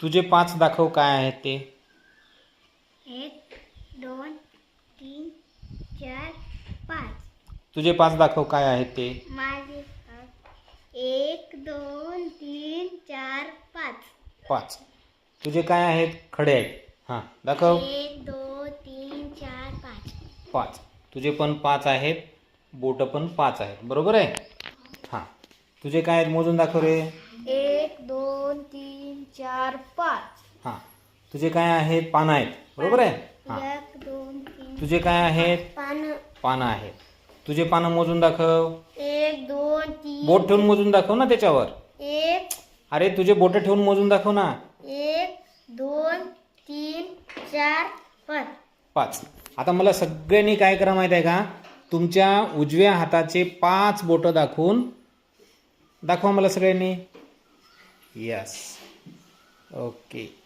तुझे पाच दाखव काय आहेत ते. एक दोन तीन चार पाच. तुझे पाच दाखव काय आहेत ते. माझे पाच. एक दोन तीन चार पाच. पाच. तुझे काय आहेत? खडे आहेत. हां दाखव. एक दोन तीन चार पाच. पाच. तुझे पण पाच आहेत. बोटं पण पाच आहेत. बरोबर आहे? हां. तुझे काय आहेत? मोजून दाखव रे. एक दोन तुझे काय आहेत? पानं आहेत. बरोबर आहे? हां. एक दोन तीन. तुझे काय आहेत? पान. पानं आहेत. तुझे पानं मोजून दाखव. एक दोन तीन. बोट ठेवून मोजून दाखव ना त्याच्यावर. एक. अरे तुझे बोटं ठेवून मोजून दाखव ना. एक दोन तीन चार पाच. पाच. आता मला सगळ्यांनी काय करा माहिती आहे का? तुमच्या उजव्या हाताचे पाच बोटं दाखवून दाखवा मला सगळ्यांनी. Yes okay